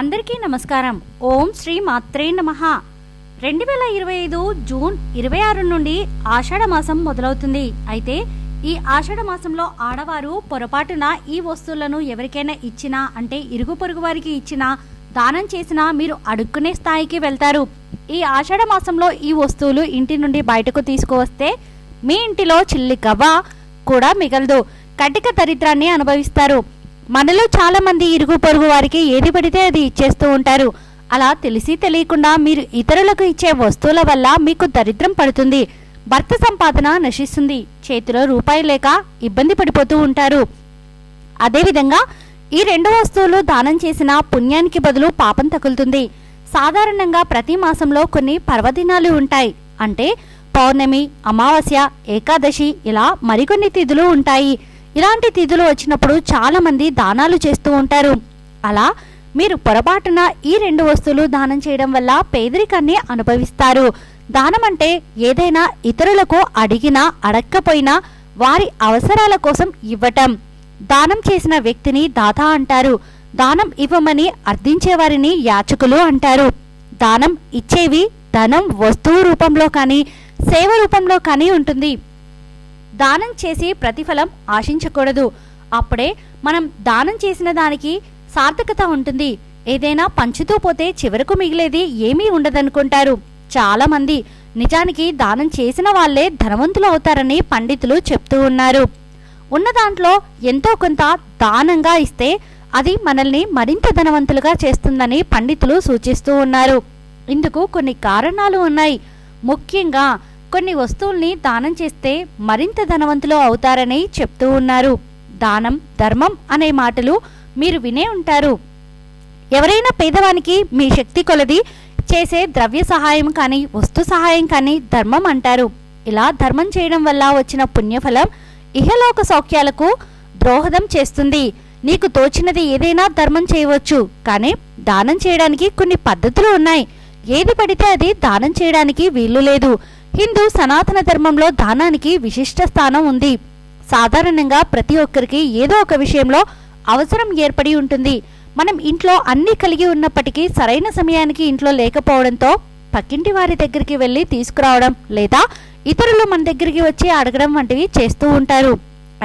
అందరికీ నమస్కారం. ఓం శ్రీ మాత్రే నమ. రెండు వేల ఇరవై ఐదు జూన్ ఇరవై ఆరు నుండి ఆషాఢ మాసం మొదలవుతుంది. అయితే ఈ ఆషాఢ మాసంలో ఆడవారు పొరపాటున ఈ వస్తువులను ఎవరికైనా ఇచ్చినా అంటే ఇరుగు పొరుగు వారికి ఇచ్చినా దానం చేసినా మీరు అడుక్కునే స్థాయికి వెళ్తారు. ఈ ఆషాఢ మాసంలో ఈ వస్తువులు ఇంటి నుండి బయటకు తీసుకువస్తే మీ ఇంటిలో చిల్లి గవ్వ కూడా మిగలదు. కటిక దరిద్రాన్ని అనుభవిస్తారు. మనలో చాలామంది ఇరుగు పొరుగు వారికి ఏది పడితే అది ఇచ్చేస్తూ ఉంటారు. అలా తెలిసి తెలియకుండా మీరు ఇతరులకు ఇచ్చే వస్తువుల వల్ల మీకు దరిద్రం పడుతుంది. భర్త సంపాదన నశిస్తుంది. చేతిలో రూపాయి లేక ఇబ్బంది పడిపోతూ ఉంటారు. అదేవిధంగా ఈ రెండు వస్తువులు దానం చేసిన పుణ్యానికి బదులు పాపం తగులుతుంది. సాధారణంగా ప్రతి మాసంలో కొన్ని పర్వదినాలు ఉంటాయి. అంటే పౌర్ణమి అమావాస్య ఏకాదశి ఇలా మరికొన్ని తిథులు ఉంటాయి. ఇలాంటి తిథులు వచ్చినప్పుడు చాలా మంది దానాలు చేస్తూ ఉంటారు. అలా మీరు పొరపాటున ఈ రెండు వస్తువులు దానం చేయడం వల్ల పేదరికాన్ని అనుభవిస్తారు. దానం అంటే ఏదైనా ఇతరులకు అడిగినా అడక్కపోయినా వారి అవసరాల కోసం ఇవ్వటం. దానం చేసిన వ్యక్తిని దాత అంటారు. దానం ఇవ్వమని అర్థించేవారిని యాచకులు అంటారు. దానం ఇచ్చేవి ధనం వస్తువు రూపంలో కానీ సేవ రూపంలో కానీ ఉంటుంది. దానం చేసి ప్రతిఫలం ఆశించకూడదు. అప్పుడే మనం దానం చేసిన దానికి సార్థకత ఉంటుంది. ఏదైనా పంచుతూ పోతే చివరకు మిగిలేది ఏమీ ఉండదనుకుంటారు. చాలామంది నిజానికి దానం చేసిన వాళ్ళే ధనవంతులు అవుతారని పండితులు చెప్తూ ఉన్నారు. ఉన్న దాంట్లో ఎంతో కొంత దానంగా ఇస్తే అది మనల్ని మరింత ధనవంతులుగా చేస్తుందని పండితులు సూచిస్తూ ఉన్నారు. ఇందుకు కొన్ని కారణాలు ఉన్నాయి. ముఖ్యంగా కొన్ని వస్తువుల్ని దానం చేస్తే మరింత ధనవంతులు అవుతారని చెప్తూ ఉన్నారు. దానం ధర్మం అనే మాటలు మీరు వినే ఉంటారు. ఎవరైనా పేదవానికి మీ శక్తి కొలది చేసే ద్రవ్య సహాయం కానీ వస్తు సహాయం కానీ ధర్మం అంటారు. ఇలా ధర్మం చేయడం వల్ల వచ్చిన పుణ్యఫలం ఇహలోక సౌఖ్యాలకు ద్రోహదం చేస్తుంది. నీకు తోచినది ఏదైనా ధర్మం చేయవచ్చు. కానీ దానం చేయడానికి కొన్ని పద్ధతులు ఉన్నాయి. ఏది పడితే అది దానం చేయడానికి వీలు లేదు. హిందూ సనాతన ధర్మంలో దానానికి విశిష్ట స్థానం ఉంది. సాధారణంగా ప్రతి ఒక్కరికి ఏదో ఒక విషయంలో అవసరం ఏర్పడి ఉంటుంది. మనం ఇంట్లో అన్ని కలిగి ఉన్నప్పటికీ సరైన సమయానికి ఇంట్లో లేకపోవడంతో పక్కింటి వారి దగ్గరికి వెళ్ళి తీసుకురావడం లేదా ఇతరులు మన దగ్గరికి వచ్చి అడగడం వంటివి చేస్తూ ఉంటారు.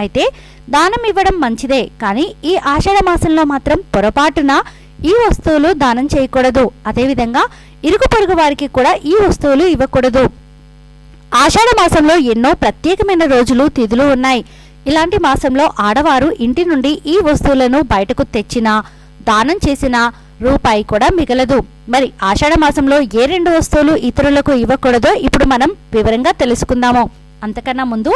అయితే దానం ఇవ్వడం మంచిదే కానీ ఈ ఆషాఢ మాసంలో మాత్రం పొరపాటున ఈ వస్తువులు దానం చేయకూడదు. అదేవిధంగా ఇరుగు పొరుగు వారికి కూడా ఈ వస్తువులు ఇవ్వకూడదు. ఆషాఢ మాసంలో ఎన్నో ప్రత్యేకమైన రోజులు తిథులు ఉన్నాయి. ఇలాంటి మాసంలో ఆడవారు ఇంటి నుండి ఈ వస్తువులను బయటకు తెచ్చినా దానం చేసిన రూపాయి కూడా మిగలదు. మరి ఆషాఢ మాసంలో ఏ రెండు వస్తువులు ఇతరులకు ఇవ్వకూడదో ఇప్పుడు మనం వివరంగా తెలుసుకుందాము. అంతకన్నా ముందు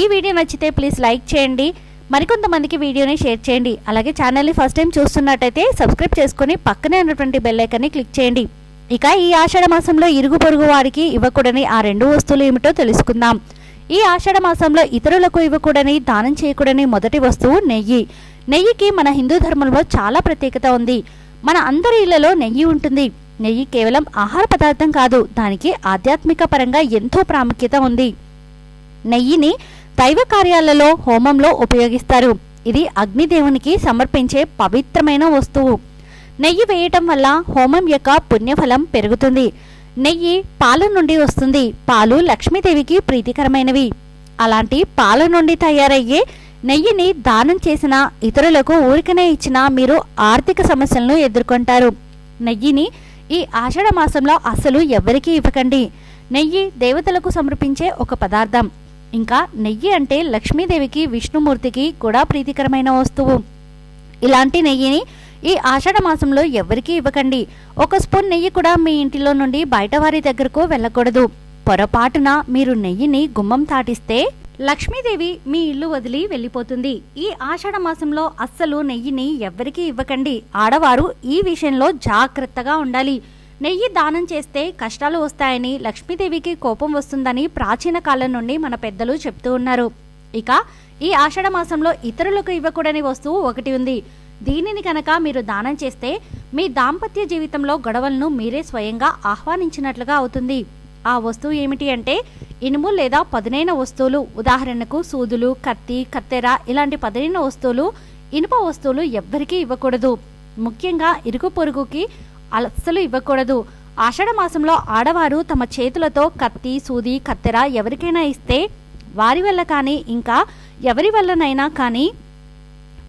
ఈ వీడియో నచ్చితే ప్లీజ్ లైక్ చేయండి. మరికొంతమందికి వీడియోని షేర్ చేయండి. అలాగే ఛానల్ని ఫస్ట్ టైం చూస్తున్నట్టయితే సబ్స్క్రైబ్ చేసుకుని పక్కనే ఉన్నటువంటి బెల్ ఐకాన్ని క్లిక్ చేయండి. ఇక ఈ ఆషాఢ మాసంలో ఇరుగు పొరుగు వారికి ఇవ్వకూడని ఆ రెండు వస్తువులు ఏమిటో తెలుసుకుందాం. ఈ ఆషాఢ మాసంలో ఇతరులకు ఇవ్వకూడని దానం చేయకూడని మొదటి వస్తువు నెయ్యి. నెయ్యికి మన హిందూ ధర్మంలో చాలా ప్రత్యేకత ఉంది. మన అందరి ఇళ్ళలో నెయ్యి ఉంటుంది. నెయ్యి కేవలం ఆహార పదార్థం కాదు దానికి ఆధ్యాత్మిక పరంగా ఎంతో ప్రాముఖ్యత ఉంది. నెయ్యిని దైవ కార్యాలలో హోమంలో ఉపయోగిస్తారు. ఇది అగ్నిదేవునికి సమర్పించే పవిత్రమైన వస్తువు. నెయ్యి వేయటం వల్ల హోమం యొక్క పుణ్యఫలం పెరుగుతుంది. నెయ్యి పాల నుండి వస్తుంది. పాలు లక్ష్మీదేవికి ప్రీతికరమైనవి. అలాంటి పాల నుండి తయారయ్యే నెయ్యిని దానం చేసిన ఇతరులకు ఊరికనే ఇచ్చినా మీరు ఆర్థిక సమస్యలను ఎదుర్కొంటారు. నెయ్యిని ఈ ఆషాఢ మాసంలో అస్సలు ఎవరికీ ఇవ్వకండి. నెయ్యి దేవతలకు సమర్పించే ఒక పదార్థం. ఇంకా నెయ్యి అంటే లక్ష్మీదేవికి విష్ణుమూర్తికి కూడా ప్రీతికరమైన వస్తువు. ఇలాంటి నెయ్యిని ఈ ఆషాఢ మాసంలో ఎవరికీ ఇవ్వకండి. ఒక స్పూన్ నెయ్యి కూడా మీ ఇంటిలో నుండి బయట వారి దగ్గరకు వెళ్ళకూడదు. పొరపాటున మీరు నెయ్యిని గుమ్మం తాటిస్తే లక్ష్మీదేవి మీ ఇల్లు వదిలి వెళ్ళిపోతుంది. ఈ ఆషాఢ మాసంలో అస్సలు నెయ్యిని ఎవ్వరికీ ఇవ్వకండి. ఆడవారు ఈ విషయంలో జాగ్రత్తగా ఉండాలి. నెయ్యి దానం చేస్తే కష్టాలు వస్తాయని లక్ష్మీదేవికి కోపం వస్తుందని ప్రాచీన కాలం నుండి మన పెద్దలు చెప్తూ ఉన్నారు. ఇక ఈ ఆషాఢ మాసంలో ఇతరులకు ఇవ్వకూడని వస్తువు ఒకటి ఉంది. దీనిని కనుక మీరు దానం చేస్తే మీ దాంపత్య జీవితంలో గొడవలను మీరే స్వయంగా ఆహ్వానించినట్లుగా అవుతుంది. ఆ వస్తువు ఏమిటి అంటే ఇనుము లేదా పదునైన వస్తువులు. ఉదాహరణకు సూదులు కత్తి కత్తెర ఇలాంటి పదునైన వస్తువులు ఇనుప వస్తువులు ఎవ్వరికీ ఇవ్వకూడదు. ముఖ్యంగా ఇరుగు పొరుగుకి అస్సలు ఇవ్వకూడదు. ఆషాఢ మాసంలో ఆడవారు తమ చేతులతో కత్తి సూది కత్తెర ఎవరికైనా ఇస్తే వారి వల్ల కానీ ఇంకా ఎవరి వల్లనైనా కానీ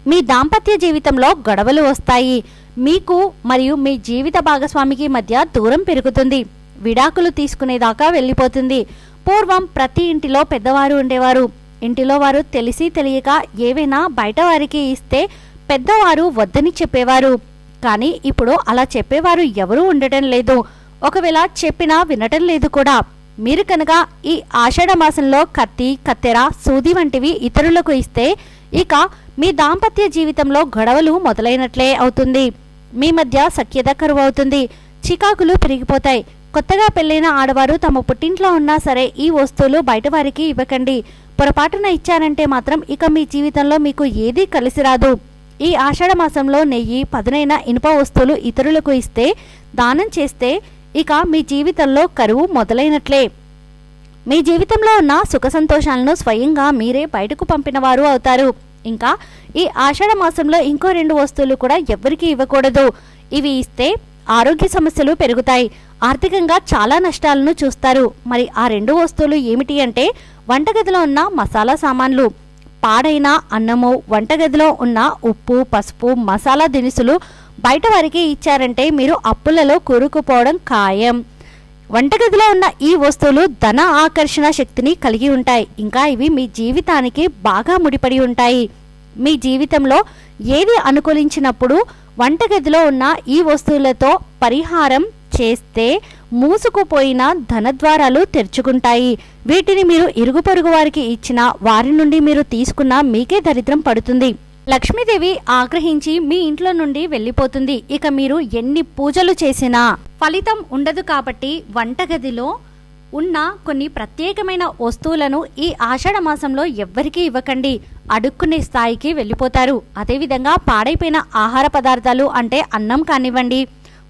మీ దాంపత్య జీవితంలో గొడవలు వస్తాయి. మీకు మరియు మీ జీవిత భాగస్వామికి మధ్య దూరం పెరుగుతుంది. విడాకులు తీసుకునేదాకా వెళ్ళిపోతుంది. పూర్వం ప్రతి ఇంటిలో పెద్దవారు ఉండేవారు. ఇంటిలో వారు తెలిసి తెలియక ఏవైనా బయట వారికి ఇస్తే పెద్దవారు వద్దని చెప్పేవారు. కానీ ఇప్పుడు అలా చెప్పేవారు ఎవరూ ఉండటం లేదు. ఒకవేళ చెప్పినా వినటం లేదు కూడా. మీరు కనుక ఈ ఆషాఢ మాసంలో కత్తి కత్తెర సూది వంటివి ఇతరులకు ఇస్తే ఇక మీ దాంపత్య జీవితంలో గొడవలు మొదలైనట్లే అవుతుంది. మీ మధ్య సఖ్యత కరువు అవుతుంది చికాకులు పెరిగిపోతాయి. కొత్తగా పెళ్ళైన ఆడవారు తమ పుట్టింట్లో ఉన్నా సరే ఈ వస్తువులు బయట వారికి ఇవ్వకండి. పొరపాటున ఇచ్చారంటే మాత్రం ఇక మీ జీవితంలో మీకు ఏదీ కలిసి రాదు. ఈ ఆషాఢ మాసంలో నెయ్యి పదునైన ఇనుప వస్తువులు ఇతరులకు ఇస్తే దానం చేస్తే ఇక మీ జీవితంలో కరువు మొదలైనట్లే. మీ జీవితంలో ఉన్న సుఖ సంతోషాలను స్వయంగా మీరే బయటకు పంపిన వారు అవుతారు. ఇంకా ఈ ఆషాఢ మాసంలో ఇంకో రెండు వస్తువులు కూడా ఎవరికీ ఇవ్వకూడదు. ఇవి ఇస్తే ఆరోగ్య సమస్యలు పెరుగుతాయి. ఆర్థికంగా చాలా నష్టాలను చూస్తారు. మరి ఆ రెండు వస్తువులు ఏమిటి అంటే వంటగదిలో ఉన్న మసాలా సామాన్లు. పాడైన అన్నము వంటగదిలో ఉన్న ఉప్పు పసుపు మసాలా దినుసులు బయట వారికి ఇచ్చారంటే మీరు అప్పులలో కూరుకుపోవడం ఖాయం. వంటగదిలో ఉన్న ఈ వస్తువులు ధన ఆకర్షణ శక్తిని కలిగి ఉంటాయి. ఇంకా ఇవి మీ జీవితానికి బాగా ముడిపడి ఉంటాయి. మీ జీవితంలో ఏది అనుకూలించినప్పుడు వంటగదిలో ఉన్న ఈ వస్తువులతో పరిహారం చేస్తే మూసుకుపోయిన ధనద్వారాలు తెరుచుకుంటాయి. వీటిని మీరు ఇరుగు పొరుగు వారికి ఇచ్చిన వారి నుండి మీరు తీసుకున్న మీకే దరిద్రం పడుతుంది. లక్ష్మీదేవి ఆగ్రహించి మీ ఇంట్లో నుండి వెళ్ళిపోతుంది. ఇక మీరు ఎన్ని పూజలు చేసినా ఫలితం ఉండదు కాబట్టి వంటగదిలో ఉన్న కొన్ని ప్రత్యేకమైన వస్తువులను ఈ ఆషాఢ మాసంలో ఎవ్వరికీ ఇవ్వకండి. అడుక్కునే స్థాయికి వెళ్ళిపోతారు. అదేవిధంగా పాడైపోయిన ఆహార పదార్థాలు అంటే అన్నం కానివ్వండి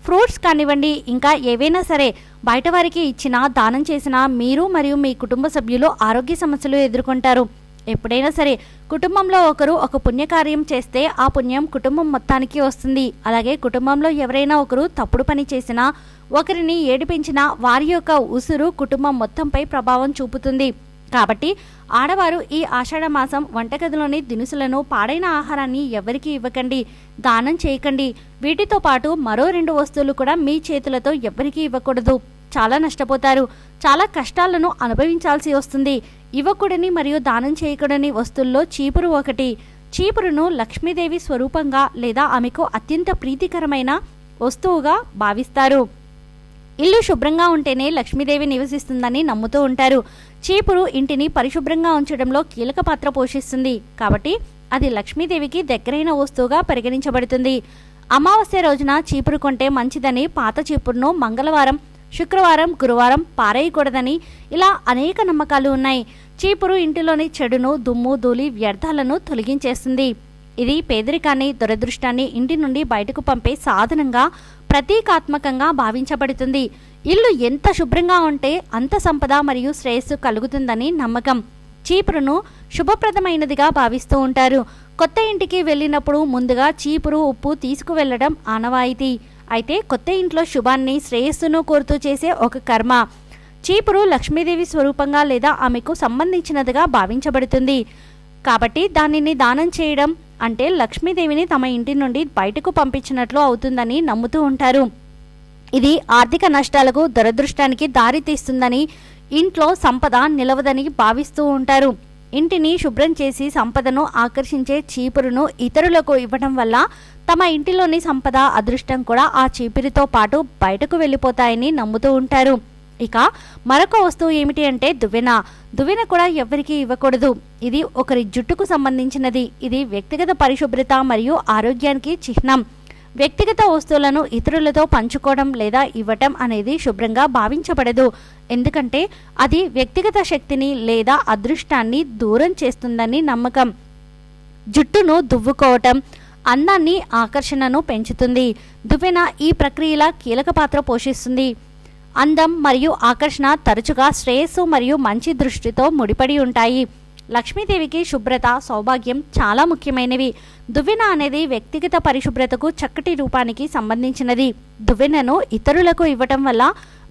ఫ్రూట్స్ కానివ్వండి ఇంకా ఏవైనా సరే బయట వారికి ఇచ్చినా దానం చేసినా మీరు మరియు మీ కుటుంబ సభ్యులు ఆరోగ్య సమస్యలు ఎదుర్కొంటారు. ఎప్పుడైనా సరే కుటుంబంలో ఒకరు ఒక పుణ్యకార్యం చేస్తే ఆ పుణ్యం కుటుంబం మొత్తానికి వస్తుంది. అలాగే కుటుంబంలో ఎవరైనా ఒకరు తప్పుడు పని చేసినా ఒకరిని ఏడిపించినా వారి యొక్క ఉసురు కుటుంబం మొత్తంపై ప్రభావం చూపుతుంది. కాబట్టి ఆడవారు ఈ ఆషాఢ మాసం వంటగదిలోని దినుసులను పాడైన ఆహారాన్ని ఎవరికీ ఇవ్వకండి దానం చేయకండి. వీటితో పాటు మరో రెండు వస్తువులు కూడా మీ చేతులతో ఎవరికీ ఇవ్వకూడదు. చాలా నష్టపోతారు. చాలా కష్టాలను అనుభవించాల్సి వస్తుంది. ఇవ్వకుడని మరియు దానం చేయకూడని వస్తువుల్లో చీపురు ఒకటి. చీపురును లక్ష్మీదేవి స్వరూపంగా లేదా ఆమెకు అత్యంత ప్రీతికరమైన వస్తువుగా భావిస్తారు. ఇల్లు శుభ్రంగా ఉంటేనే లక్ష్మీదేవి నివసిస్తుందని నమ్ముతూ ఉంటారు. చీపురు ఇంటిని పరిశుభ్రంగా ఉంచడంలో కీలక పాత్ర పోషిస్తుంది. కాబట్టి అది లక్ష్మీదేవికి దగ్గరైన వస్తువుగా పరిగణించబడుతుంది. అమావాస్య రోజున చీపురు కొంటే మంచిదని పాత చీపురును మంగళవారం శుక్రవారం గురువారం పారేయకూడదని ఇలా అనేక నమ్మకాలు ఉన్నాయి. చీపురు ఇంటిలోని చెడును దుమ్ము ధూళి వ్యర్థాలను తొలగించేస్తుంది ఇది పేదరికాన్ని దురదృష్టాన్ని ఇంటి నుండి బయటకు పంపే సాధనంగా ప్రతీకాత్మకంగా భావించబడుతుంది. ఇల్లు ఎంత శుభ్రంగా ఉంటే అంత సంపద మరియు శ్రేయస్సు కలుగుతుందని నమ్మకం. చీపురును శుభప్రదమైనదిగా భావిస్తూ ఉంటారు. కొత్త ఇంటికి వెళ్ళినప్పుడు ముందుగా చీపురు ఉప్పు తీసుకువెళ్ళడం ఆనవాయితీ. అయితే కొత్త ఇంట్లో శుభాన్ని శ్రేయస్సును కోరుతూ చేసే ఒక కర్మ. చీపురు లక్ష్మీదేవి స్వరూపంగా లేదా ఆమెకు సంబంధించినదిగా భావించబడుతుంది. కాబట్టి దానిని దానం చేయడం అంటే లక్ష్మీదేవిని తమ ఇంటి నుండి బయటకు పంపించినట్లు అవుతుందని నమ్ముతూ ఉంటారు. ఇది ఆర్థిక నష్టాలకు దురదృష్టానికి దారితీస్తుందని ఇంట్లో సంపద నిలవదని భావిస్తూ ఉంటారు. ఇంటిని శుభ్రం చేసి సంపదను ఆకర్షించే చీపురును ఇతరులకు ఇవ్వడం వల్ల తమ ఇంటిలోని సంపద అదృష్టం కూడా ఆ చీపిరితో పాటు బయటకు వెళ్ళిపోతాయని నమ్ముతూ ఉంటారు. ఇక మరొక వస్తువు ఏమిటి అంటే దువ్వెన. దువ్వెన కూడా ఎవరికీ ఇవ్వకూడదు. ఇది ఒకరి జుట్టుకు సంబంధించినది. ఇది వ్యక్తిగత పరిశుభ్రత మరియు ఆరోగ్యానికి చిహ్నం. వ్యక్తిగత వస్తువులను ఇతరులతో పంచుకోవడం లేదా ఇవ్వటం అనేది శుభ్రంగా భావించబడదు. ఎందుకంటే అది వ్యక్తిగత శక్తిని లేదా అదృష్టాన్ని దూరం చేస్తుందని నమ్మకం. జుట్టును దువ్వుకోవటం అందాన్ని ఆకర్షణను పెంచుతుంది. దువ్వెన ఈ ప్రక్రియల కీలక పాత్ర పోషిస్తుంది. అందం మరియు ఆకర్షణ తరచుగా శ్రేయస్సు మరియు మంచి దృష్టితో ముడిపడి ఉంటాయి. లక్ష్మీదేవికి శుభ్రత సౌభాగ్యం చాలా ముఖ్యమైనవి. దువ్వెన అనేది వ్యక్తిగత పరిశుభ్రతకు చక్కటి రూపానికి సంబంధించినది. దువ్వెనను ఇతరులకు ఇవ్వటం వల్ల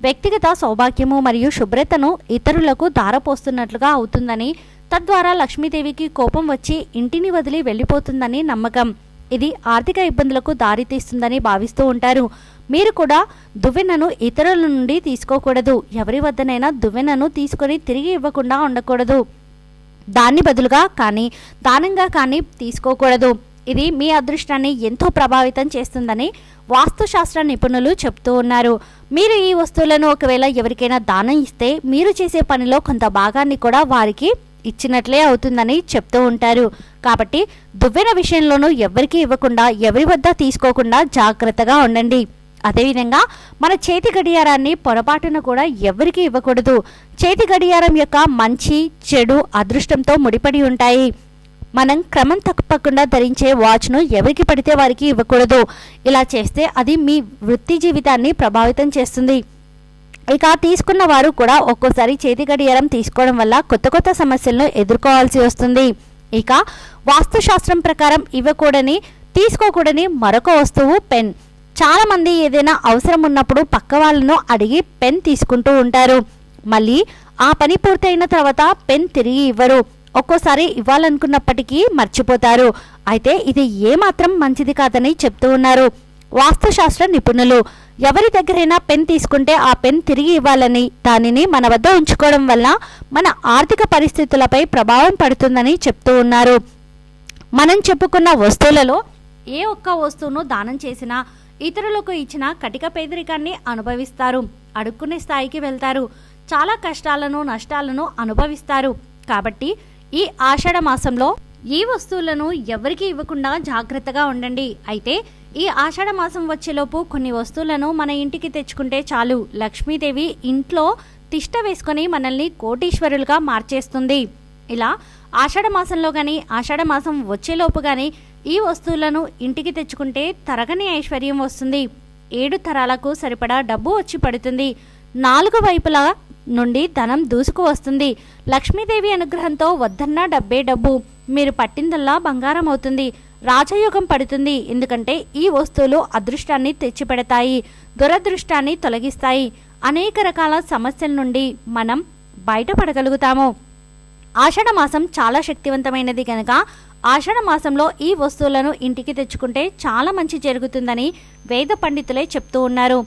వ్యక్తిగత సౌభాగ్యము మరియు శుభ్రతను ఇతరులకు దారపోస్తున్నట్లుగా అవుతుందని తద్వారా లక్ష్మీదేవికి కోపం వచ్చి ఇంటిని వదిలి వెళ్ళిపోతుందని నమ్మకం. ఇది ఆర్థిక ఇబ్బందులకు దారితీస్తుందని భావిస్తూ ఉంటారు. మీరు కూడా దువ్వెనను ఇతరుల నుండి తీసుకోకూడదు. ఎవరి వద్దనైనా దువ్వెనను తీసుకొని తిరిగి ఇవ్వకుండా ఉండకూడదు. దాన్ని బదులుగా కానీ దానంగా కానీ తీసుకోకూడదు. ఇది మీ అదృష్టాన్ని ఎంతో ప్రభావితం చేస్తుందని వాస్తుశాస్త్ర నిపుణులు చెప్తూ ఉన్నారు. మీరు ఈ వస్తువులను ఒకవేళ ఎవరికైనా దానం ఇస్తే మీరు చేసే పనిలో కొంత భాగాన్ని కూడా వారికి ఇచ్చినట్లే అవుతుందని చెప్తూ ఉంటారు. కాబట్టి దువ్వెన విషయంలోనూ ఎవరికి ఇవ్వకుండా ఎవరి వద్ద తీసుకోకుండా జాగ్రత్తగా ఉండండి. అదేవిధంగా మన చేతి గడియారాన్ని పొరపాటున కూడా ఎవరికీ ఇవ్వకూడదు. చేతి గడియారం యొక్క మంచి చెడు అదృష్టంతో ముడిపడి ఉంటాయి. మనం క్రమం తప్పకుండా ధరించే వాచ్ను ఎవరికి పడితే వారికి ఇవ్వకూడదు. ఇలా చేస్తే అది మీ వృత్తి జీవితాన్ని ప్రభావితం చేస్తుంది. ఇక తీసుకున్న వారు కూడా ఒక్కోసారి చేతి గడియారం తీసుకోవడం వల్ల కొత్త కొత్త సమస్యలను ఎదుర్కోవాల్సి వస్తుంది. ఇక వాస్తుశాస్త్రం ప్రకారం ఇవ్వకూడని తీసుకోకూడని మరొక వస్తువు పెన్. చాలామంది ఏదైనా అవసరం ఉన్నప్పుడు పక్క వాళ్ళను అడిగి పెన్ తీసుకుంటూ ఉంటారు. మళ్ళీ ఆ పని పూర్తయిన తర్వాత పెన్ తిరిగి ఇవ్వరు. ఒక్కోసారి ఇవ్వాలనుకున్నప్పటికీ మర్చిపోతారు. అయితే ఇది ఏమాత్రం మంచిది కాదని చెప్తూ ఉన్నారు వాస్తుశాస్త్ర నిపుణులు. ఎవరి దగ్గరైనా పెన్ తీసుకుంటే ఆ పెన్ తిరిగి ఇవ్వాలని దానిని మన వద్ద ఉంచుకోవడం వల్ల మన ఆర్థిక పరిస్థితులపై ప్రభావం పడుతుందని చెప్తూ ఉన్నారు. మనం చెప్పుకున్న వస్తువులలో ఏ ఒక్క వస్తువును దానం చేసినా ఇతరులకు ఇచ్చిన కటిక పేదరికాన్ని అనుభవిస్తారు అడుక్కునే స్థాయికి వెళ్తారు చాలా కష్టాలను నష్టాలను అనుభవిస్తారు. కాబట్టి ఈ ఆషాఢ మాసంలో ఈ వస్తువులను ఎవరికి ఇవ్వకుండా జాగ్రత్తగా ఉండండి. అయితే ఈ ఆషాఢ మాసం వచ్చేలోపు కొన్ని వస్తువులను మన ఇంటికి తెచ్చుకుంటే చాలు. లక్ష్మీదేవి ఇంట్లో తిష్ట వేసుకొని మనల్ని కోటీశ్వరులుగా మార్చేస్తుంది. ఇలా ఆషాఢ మాసంలో కానీ ఆషాఢ మాసం వచ్చేలోపు కానీ ఈ వస్తువులను ఇంటికి తెచ్చుకుంటే తరగని ఐశ్వర్యం వస్తుంది. ఏడు తరాలకు సరిపడా డబ్బు వచ్చి పడుతుంది. నాలుగు వైపుల నుండి ధనం దూసుకు వస్తుంది. లక్ష్మీదేవి అనుగ్రహంతో వద్దన్న డబ్బే డబ్బు. మీరు పట్టిందల్లా బంగారం అవుతుంది. రాజయోగం పడుతుంది. ఎందుకంటే ఈ వస్తువులు అదృష్టాన్ని తెచ్చిపెడతాయి దురదృష్టాన్ని తొలగిస్తాయి. అనేక రకాల సమస్యల నుండి మనం బయటపడగలుగుతాము. ఆషాఢమాసం చాలా శక్తివంతమైనది కనుక ఆషాఢ మాసంలో ఈ వస్తువులను ఇంటికి తెచ్చుకుంటే చాలా మంచి జరుగుతుందని వేద పండితులే చెప్తూ ఉన్నారు.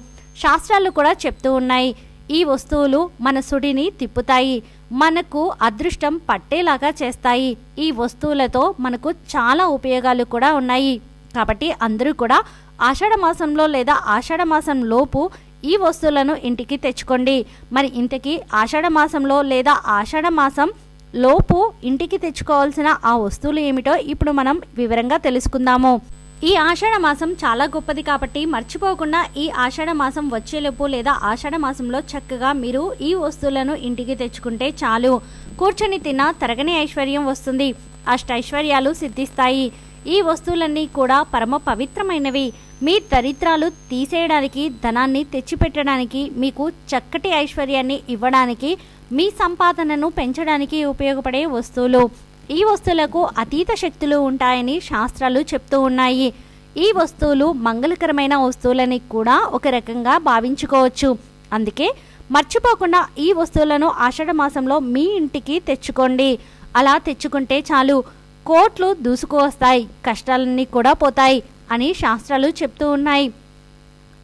శాస్త్రాలు కూడా చెప్తూ ఉన్నాయి. ఈ వస్తువులు మన సుడిని తిప్పుతాయి మనకు అదృష్టం పట్టేలాగా చేస్తాయి. ఈ వస్తువులతో మనకు చాలా ఉపయోగాలు కూడా ఉన్నాయి. కాబట్టి అందరూ కూడా ఆషాఢ మాసంలో లేదా ఆషాఢ మాసం లోపు ఈ వస్తువులను ఇంటికి తెచ్చుకోండి. మరి ఇంతకీ ఆషాఢ మాసంలో లేదా ఆషాఢ మాసం లోపు ఇంటికి తెచ్చుకోవాల్సిన ఆ వస్తువులు ఏమిటో ఇప్పుడు మనం వివరంగా తెలుసుకుందాము. ఈ ఆషాఢ మాసం చాలా గొప్పది కాబట్టి మర్చిపోకుండా ఈ ఆషాఢ మాసం వచ్చేలోపు లేదా ఆషాఢ మాసంలో చక్కగా మీరు ఈ వస్తువులను ఇంటికి తెచ్చుకుంటే చాలు. కూర్చొని తిన్న తరగని ఐశ్వర్యం వస్తుంది. అష్టైశ్వర్యాలు సిద్ధిస్తాయి. ఈ వస్తువులన్నీ కూడా పరమ పవిత్రమైనవి. మీ దరిద్రాలు తీసేయడానికి ధనాన్ని తెచ్చిపెట్టడానికి మీకు చక్కటి ఐశ్వర్యాన్ని ఇవ్వడానికి మీ సంపాదనను పెంచడానికి ఉపయోగపడే వస్తువులు. ఈ వస్తువులకు అతీత శక్తులు ఉంటాయని శాస్త్రాలు చెప్తూ ఉన్నాయి. ఈ వస్తువులు మంగళకరమైన వస్తువులని కూడా ఒక రకంగా భావించుకోవచ్చు. అందుకే మర్చిపోకుండా ఈ వస్తువులను ఆషాఢ మాసంలో మీ ఇంటికి తెచ్చుకోండి. అలా తెచ్చుకుంటే చాలు. కోట్లు దూసుకు వస్తాయి. కష్టాలన్నీ కూడా పోతాయి అని శాస్త్రాలు చెప్తూ ఉన్నాయి.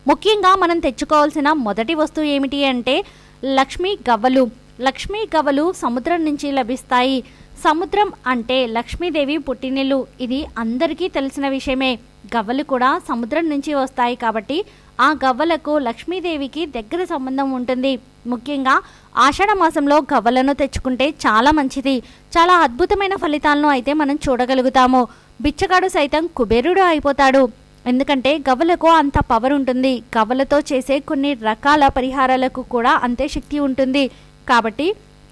ముఖ్యంగా మనం తెచ్చుకోవాల్సిన మొదటి వస్తువు ఏమిటి అంటే లక్ష్మీ గవ్వలు. లక్ష్మీ గవ్వలు సముద్రం నుంచి లభిస్తాయి. సముద్రం అంటే లక్ష్మీదేవి పుట్టినిల్లు. ఇది అందరికీ తెలిసిన విషయమే. గవ్వలు కూడా సముద్రం నుంచి వస్తాయి కాబట్టి ఆ గవ్వలకు లక్ష్మీదేవికి దగ్గర సంబంధం ఉంటుంది. ముఖ్యంగా ఆషాఢ మాసంలో గవ్వలను తెచ్చుకుంటే చాలా మంచిది. చాలా అద్భుతమైన ఫలితాలను అయితే మనం చూడగలుగుతాము. బిచ్చగాడు సైతం కుబేరుడు అయిపోతాడు. ఎందుకంటే గవ్వలకు అంత పవర్ ఉంటుంది. గవ్వలతో చేసే కొన్ని రకాల పరిహారాలకు కూడా అంతే శక్తి ఉంటుంది. కాబట్టి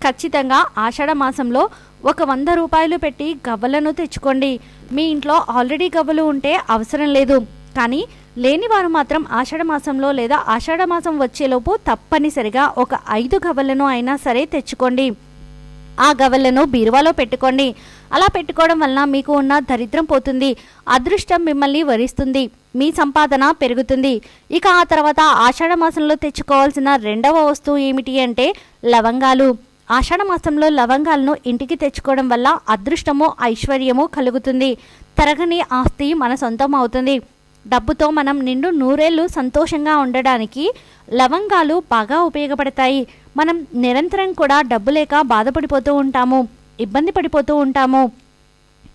ఖచ్చితంగా ఆషాఢ మాసంలో ఒక వంద రూపాయలు పెట్టి గవ్వలను తెచ్చుకోండి. మీ ఇంట్లో ఆల్రెడీ గవ్వలు ఉంటే అవసరం లేదు. కానీ లేని వారు మాత్రం ఆషాఢ మాసంలో లేదా ఆషాఢ మాసం వచ్చేలోపు తప్పనిసరిగా ఒక ఐదు గవ్వలను అయినా సరే తెచ్చుకోండి. ఆ గవ్వలను బీరువాలో పెట్టుకోండి. అలా పెట్టుకోవడం వలన మీకు ఉన్న దరిద్రం పోతుంది. అదృష్టం మిమ్మల్ని వరిస్తుంది. మీ సంపాదన పెరుగుతుంది. ఇక ఆ తర్వాత ఆషాఢ మాసంలో తెచ్చుకోవాల్సిన రెండవ వస్తువు ఏమిటి అంటే లవంగాలు. మాసంలో లవంగాలను ఇంటికి తెచ్చుకోవడం వల్ల అదృష్టము ఐశ్వర్యము కలుగుతుంది. తరగని ఆస్తి మన సొంతం అవుతుంది. డబ్బుతో మనం నిండు నూరేళ్ళు సంతోషంగా ఉండడానికి లవంగాలు బాగా ఉపయోగపడతాయి. మనం నిరంతరం కూడా డబ్బు లేక బాధపడిపోతూ ఉంటాము ఇబ్బంది పడిపోతూ ఉంటాము.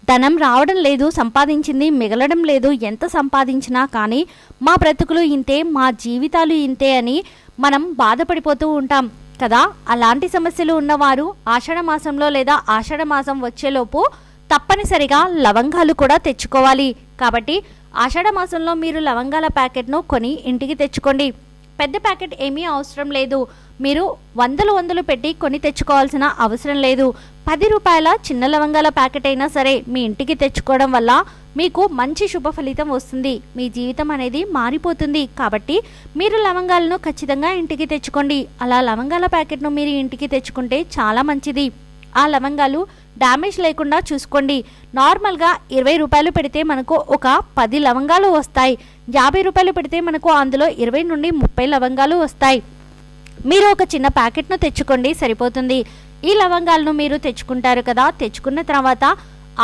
ధనం రావడం లేదు సంపాదించింది మిగలడం లేదు ఎంత సంపాదించినా కానీ మా బ్రతుకులు ఇంతే మా జీవితాలు ఇంతే అని మనం బాధపడిపోతూ ఉంటాం. కదా? అలాంటి సమస్యలు ఉన్నవారు ఆషాఢ మాసంలో లేదా ఆషాఢ మాసం వచ్చేలోపు తప్పనిసరిగా లవంగాలు కూడా తెచ్చుకోవాలి. కాబట్టి ఆషాఢ మాసంలో మీరు లవంగాల ప్యాకెట్ను కొని ఇంటికి తెచ్చుకోండి. పెద్ద ప్యాకెట్ ఏమీ అవసరం లేదు. మీరు వందలు వందలు పెట్టి కొని తెచ్చుకోవాల్సిన అవసరం లేదు. పది రూపాయల చిన్న లవంగాల ప్యాకెట్ అయినా సరే మీ ఇంటికి తెచ్చుకోవడం వల్ల మీకు మంచి శుభ ఫలితం వస్తుంది. మీ జీవితం అనేది మారిపోతుంది. కాబట్టి మీరు లవంగాలను ఖచ్చితంగా ఇంటికి తెచ్చుకోండి. అలా లవంగాల ప్యాకెట్ను మీరు ఇంటికి తెచ్చుకుంటే చాలా మంచిది. ఆ లవంగాలు డ్యామేజ్ లేకుండా చూసుకోండి. నార్మల్గా ఇరవై రూపాయలు పెడితే మనకు ఒక పది లవంగాలు వస్తాయి. యాభై రూపాయలు పెడితే మనకు అందులో ఇరవై నుండి ముప్పై లవంగాలు వస్తాయి. మీరు ఒక చిన్న ప్యాకెట్ను తెచ్చుకోండి సరిపోతుంది. ఈ లవంగాలను మీరు తెచ్చుకుంటారు కదా తెచ్చుకున్న తర్వాత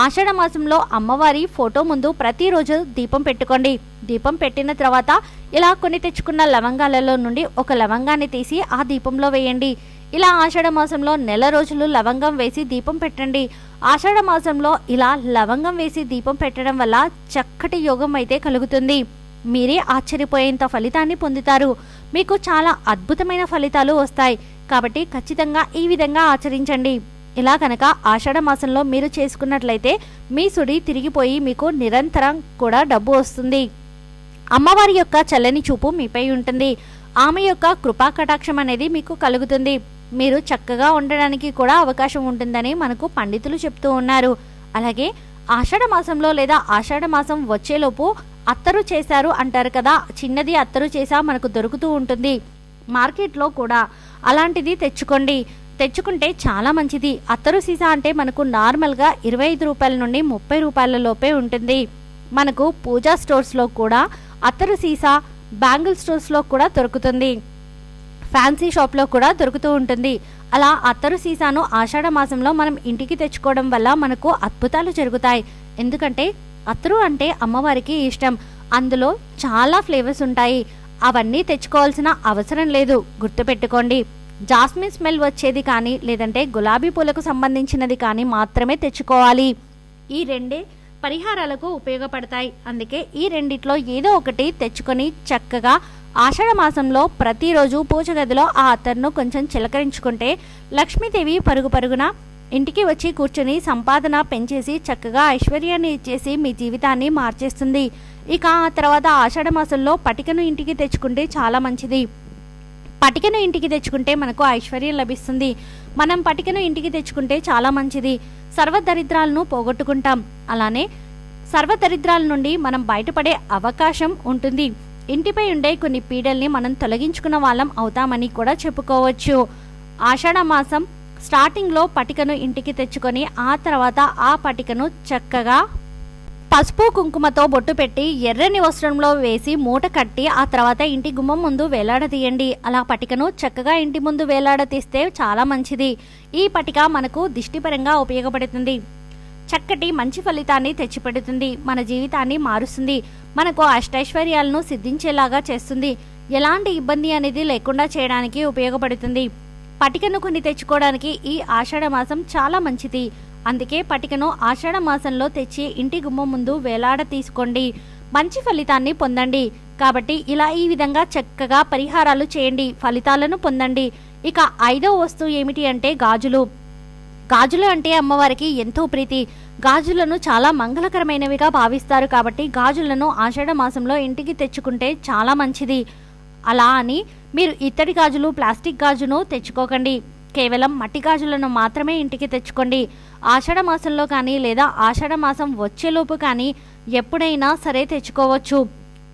ఆషాఢ మాసంలో అమ్మవారి ఫోటో ముందు ప్రతిరోజు దీపం పెట్టుకోండి. దీపం పెట్టిన తర్వాత ఇలా కొన్ని తెచ్చుకున్న లవంగాలలో నుండి ఒక లవంగాన్ని తీసి ఆ దీపంలో వేయండి. ఇలా ఆషాఢ మాసంలో నెల రోజులు లవంగం వేసి దీపం పెట్టండి. ఆషాఢ మాసంలో ఇలా లవంగం వేసి దీపం పెట్టడం వల్ల చక్కటి యోగం అయితే కలుగుతుంది. మీరే ఆశ్చర్యపోయేంత ఫలితాన్ని పొందుతారు. మీకు చాలా అద్భుతమైన ఫలితాలు వస్తాయి. కాబట్టి ఖచ్చితంగా ఈ విధంగా ఆచరించండి. ఇలా కనుక ఆషాఢ మాసంలో మీరు చేసుకున్నట్లయితే మీ సుడి తిరిగిపోయి మీకు నిరంతరం కూడా డబ్బు వస్తుంది. అమ్మవారి యొక్క చల్లని చూపు మీపై ఉంటుంది. ఆమె యొక్క కృపా కటాక్షం అనేది మీకు కలుగుతుంది. మీరు చక్కగా ఉండడానికి కూడా అవకాశం ఉంటుందని మనకు పండితులు చెప్తూ ఉన్నారు. అలాగే ఆషాఢ మాసంలో లేదా ఆషాఢ మాసం వచ్చేలోపు అత్తరు చేశారు అంటారు కదా. చిన్నది అత్తరు చేసా మనకు దొరుకుతూ ఉంటుంది. మార్కెట్లో కూడా అలాంటిది తెచ్చుకోండి. తెచ్చుకుంటే చాలా మంచిది. అత్తరు సీసా అంటే మనకు నార్మల్గా ఇరవై ఐదు రూపాయల నుండి ముప్పై రూపాయల లోపే ఉంటుంది. మనకు పూజా స్టోర్స్లో కూడా అత్తరు సీసా బ్యాంగిల్ స్టోర్స్లో కూడా దొరుకుతుంది. ఫ్యాన్సీ షాప్లో కూడా దొరుకుతూ ఉంటుంది. అలా అత్తరు సీసాను ఆషాఢ మాసంలో మనం ఇంటికి తెచ్చుకోవడం వల్ల మనకు అద్భుతాలు జరుగుతాయి. ఎందుకంటే అత్తరు అంటే అమ్మవారికి ఇష్టం. అందులో చాలా ఫ్లేవర్స్ ఉంటాయి. అవన్నీ తెచ్చుకోవాల్సిన అవసరం లేదు. గుర్తుపెట్టుకోండి. జాస్మిన్ స్మెల్ వచ్చేది కానీ లేదంటే గులాబీ పూలకు సంబంధించినది కానీ మాత్రమే తెచ్చుకోవాలి. ఈ రెండే పరిహారాలకు ఉపయోగపడతాయి. అందుకే ఈ రెండిట్లో ఏదో ఒకటి తెచ్చుకొని చక్కగా ఆషాఢ మాసంలో ప్రతిరోజు పూజ గదిలో ఆ అత్తర్ను కొంచెం చిలకరించుకుంటే లక్ష్మీదేవి పరుగు పరుగున ఇంటికి వచ్చి కూర్చొని సంపాదన పెంచేసి చక్కగా ఐశ్వర్యాన్ని ఇచ్చేసి మీ జీవితాన్ని మార్చేస్తుంది. ఇక ఆ తర్వాత ఆషాఢ మాసంలో పటికను ఇంటికి తెచ్చుకుంటే చాలా మంచిది. పటికను ఇంటికి తెచ్చుకుంటే మనకు ఐశ్వర్యం లభిస్తుంది. మనం పటికను ఇంటికి తెచ్చుకుంటే చాలా మంచిది. సర్వదరిద్రాలను పోగొట్టుకుంటాం. అలానే సర్వదరిద్రాల నుండి మనం బయటపడే అవకాశం ఉంటుంది. ఇంటిపై ఉండే కొన్ని పీడల్ని మనం తొలగించుకున్న వాళ్ళం అవుతామని కూడా చెప్పుకోవచ్చు. ఆషాఢ మాసం స్టార్టింగ్లో పటికను ఇంటికి తెచ్చుకొని ఆ తర్వాత ఆ పటికను చక్కగా పసుపు కుంకుమతో బొట్టు పెట్టి ఎర్రని వస్త్రంలో వేసి మూట కట్టి ఆ తర్వాత ఇంటి గుమ్మం ముందు వేలాడదీయండి అలా పటికను చక్కగా ఇంటి ముందు వేలాడతీస్తే చాలా మంచిది. ఈ పటిక మనకు దిష్టిపరంగా ఉపయోగపడుతుంది. చక్కటి మంచి ఫలితాన్ని తెచ్చిపెడుతుంది. మన జీవితాన్ని మారుస్తుంది. మనకు అష్టైశ్వర్యాలను సిద్ధించేలాగా చేస్తుంది. ఎలాంటి ఇబ్బంది అనేది లేకుండా చేయడానికి ఉపయోగపడుతుంది. పటికను కొన్ని తెచ్చుకోవడానికి ఈ ఆషాఢ మాసం చాలా మంచిది. అందుకే పటికను ఆషాఢ మాసంలో తెచ్చి ఇంటి గుమ్మం ముందు వేలాడ తీసుకోండి. మంచి ఫలితాన్ని పొందండి. కాబట్టి ఇలా ఈ విధంగా చక్కగా పరిహారాలు చేయండి. ఫలితాలను పొందండి. ఇక ఐదో వస్తువు ఏమిటి అంటే గాజులు. గాజులు అంటే అమ్మవారికి ఎంతో ప్రీతి. గాజులను చాలా మంగళకరమైనవిగా భావిస్తారు కాబట్టి గాజులను ఆషాఢ మాసంలో ఇంటికి తెచ్చుకుంటే చాలా మంచిది. అలా అని మీరు ఇత్తడి గాజులు ప్లాస్టిక్ గాజును తెచ్చుకోకండి. కేవలం మట్టి గాజులను మాత్రమే ఇంటికి తెచ్చుకోండి. ఆషాఢ మాసంలో కానీ లేదా ఆషాఢ మాసం వచ్చేలోపు కానీ ఎప్పుడైనా సరే తెచ్చుకోవచ్చు.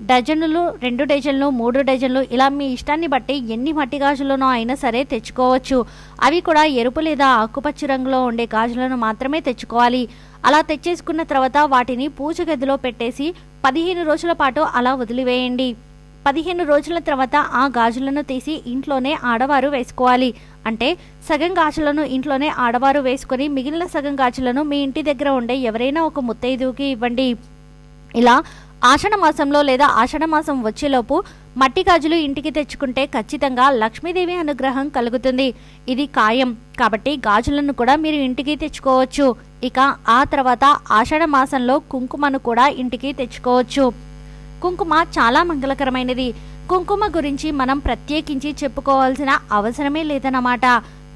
డజన్లు రెండు డజన్లు మూడు డజన్లు ఇలా మీ ఇష్టాన్ని బట్టి ఎన్ని మట్టి గాజులను అయినా సరే తెచ్చుకోవచ్చు. అవి కూడా ఎరుపు లేదా ఆకుపచ్చ రంగులో ఉండే గాజులను మాత్రమే తెచ్చుకోవాలి. అలా తెచ్చేసుకున్న తర్వాత వాటిని పూజ గదిలో పెట్టేసి పదిహేను రోజుల పాటు అలా వదిలివేయండి. పదిహేను రోజుల తర్వాత ఆ గాజులను తీసి ఇంట్లోనే ఆడవారు వేసుకోవాలి. అంటే సగం గాజులను ఇంట్లోనే ఆడవారు వేసుకొని మిగిలిన సగం గాజులను మీ ఇంటి దగ్గర ఉండే ఎవరైనా ఒక ముత్తైదువుకి ఇవ్వండి. ఇలా ఆషాఢ మాసంలో లేదా ఆషాఢ మాసం వచ్చేలోపు మట్టి గాజులు ఇంటికి తెచ్చుకుంటే ఖచ్చితంగా లక్ష్మీదేవి అనుగ్రహం కలుగుతుంది. ఇది ఖాయం. కాబట్టి గాజులను కూడా మీరు ఇంటికి తెచ్చుకోవచ్చు. ఇక ఆ తర్వాత ఆషాఢ మాసంలో కుంకుమను కూడా ఇంటికి తెచ్చుకోవచ్చు. కుంకుమ చాలా మంగళకరమైనది. కుంకుమ గురించి మనం ప్రత్యేకించి చెప్పుకోవాల్సిన అవసరమే లేదన్నమాట.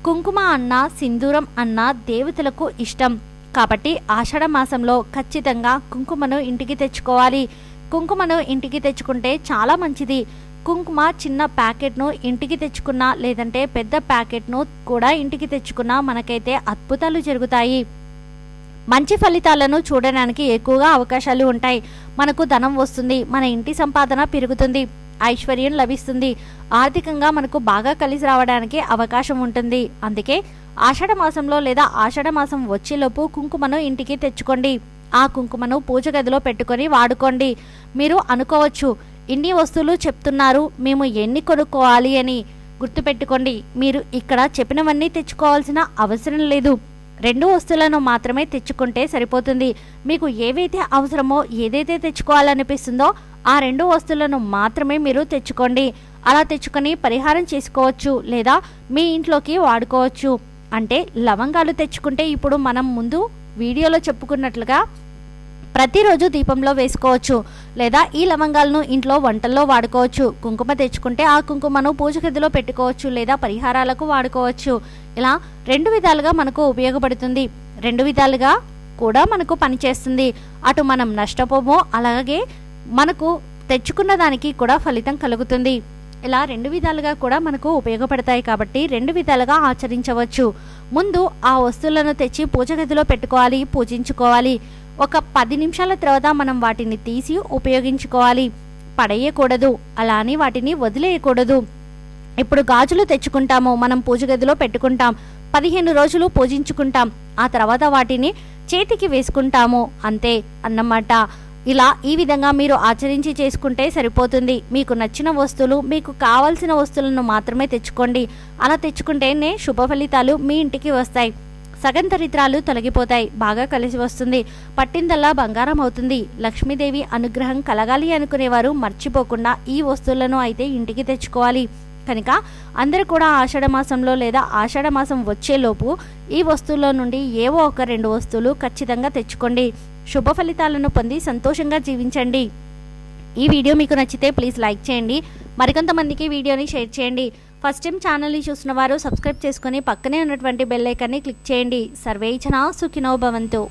కుంకుమ అన్న సింధూరం అన్న దేవతలకు ఇష్టం. కాబట్టి ఆషాఢ మాసంలో ఖచ్చితంగా కుంకుమను ఇంటికి తెచ్చుకోవాలి. కుంకుమను ఇంటికి తెచ్చుకుంటే చాలా మంచిది. కుంకుమ చిన్న ప్యాకెట్ను ఇంటికి తెచ్చుకున్నా లేదంటే పెద్ద ప్యాకెట్ను కూడా ఇంటికి తెచ్చుకున్నా మనకైతే అద్భుతాలు జరుగుతాయి. మంచి ఫలితాలను చూడడానికి ఎక్కువగా అవకాశాలు ఉంటాయి. మనకు ధనం వస్తుంది మన ఇంటి సంపాదన పెరుగుతుంది ఐశ్వర్యం లభిస్తుంది. ఆర్థికంగా మనకు బాగా కలిసి రావడానికి అవకాశం ఉంటుంది. అందుకే ఆషాఢ మాసంలో లేదా ఆషాఢ మాసం వచ్చేలోపు కుంకుమను ఇంటికి తెచ్చుకోండి. ఆ కుంకుమను పూజ గదిలో పెట్టుకొని వాడుకోండి. మీరు అనుకోవచ్చు ఇన్ని వస్తువులు చెప్తున్నారు మేము ఎన్ని కొనుక్కోవాలి అని గుర్తుపెట్టుకోండి. మీరు ఇక్కడ చెప్పినవన్నీ తెచ్చుకోవాల్సిన అవసరం లేదు. రెండు వస్తువులను మాత్రమే తెచ్చుకుంటే సరిపోతుంది. మీకు ఏవైతే అవసరమో ఏదైతే తెచ్చుకోవాలనిపిస్తుందో ఆ రెండు వస్తువులను మాత్రమే మీరు తెచ్చుకోండి. అలా తెచ్చుకొని పరిహారం చేసుకోవచ్చు లేదా మీ ఇంట్లోకి వాడుకోవచ్చు. అంటే లవంగాలు తెచ్చుకుంటే ఇప్పుడు మనం ముందు వీడియోలో చెప్పుకున్నట్లుగా ప్రతిరోజు దీపంలో వేసుకోవచ్చు. లేదా ఈ లవంగాలను ఇంట్లో వంటల్లో వాడుకోవచ్చు. కుంకుమ తెచ్చుకుంటే ఆ కుంకుమను పూజ గదిలో పెట్టుకోవచ్చు లేదా పరిహారాలకు వాడుకోవచ్చు. ఇలా రెండు విధాలుగా మనకు ఉపయోగపడుతుంది. రెండు విధాలుగా కూడా మనకు పనిచేస్తుంది. అటు మనం నష్టపోమో అలాగే మనకు తెచ్చుకున్న దానికి కూడా ఫలితం కలుగుతుంది. ఇలా రెండు విధాలుగా కూడా మనకు ఉపయోగపడతాయి కాబట్టి రెండు విధాలుగా ఆచరించవచ్చు. ముందు ఆ వస్తువులను తెచ్చి పూజ గదిలో పెట్టుకోవాలి పూజించుకోవాలి. ఒక పది నిమిషాల తర్వాత మనం వాటిని తీసి ఉపయోగించుకోవాలి. పడేయకూడదు. అలా అని వాటిని వదిలేయకూడదు. ఇప్పుడు గాజులు తెచ్చుకుంటాము. మనం పూజ గదిలో పెట్టుకుంటాం. పదిహేను రోజులు పూజించుకుంటాం. ఆ తర్వాత వాటిని చేతికి వేసుకుంటాము. అంతే అన్నమాట. ఇలా ఈ విధంగా మీరు ఆచరించి చేసుకుంటే సరిపోతుంది. మీకు నచ్చిన వస్తువులు మీకు కావాల్సిన వస్తువులను మాత్రమే తెచ్చుకోండి. అలా తెచ్చుకుంటేనే శుభ ఫలితాలు మీ ఇంటికి వస్తాయి. సగం దరిద్రాలు తొలగిపోతాయి. బాగా కలిసి వస్తుంది. పట్టిందల్లా బంగారం అవుతుంది. లక్ష్మీదేవి అనుగ్రహం కలగాలి అనుకునేవారు మర్చిపోకుండా ఈ వస్తువులను అయితే ఇంటికి తెచ్చుకోవాలి. కనుక అందరూ కూడా ఆషాఢ మాసంలో లేదా ఆషాఢ మాసం వచ్చేలోపు ఈ వస్తువుల నుండి ఏవో ఒక రెండు వస్తువులు ఖచ్చితంగా తెచ్చుకోండి. శుభ ఫలితాలను పొంది సంతోషంగా జీవించండి. ఈ వీడియో మీకు నచ్చితే ప్లీజ్ లైక్ చేయండి. మరికొంతమందికి వీడియోని షేర్ చేయండి. ఫస్ట్ టైం ఛానల్ని చూసిన వారు సబ్స్క్రైబ్ చేసుకొని పక్కనే ఉన్నటువంటి బెల్ ఐకాన్ని క్లిక్ చేయండి. సర్వేచన సుఖినో భవంతు.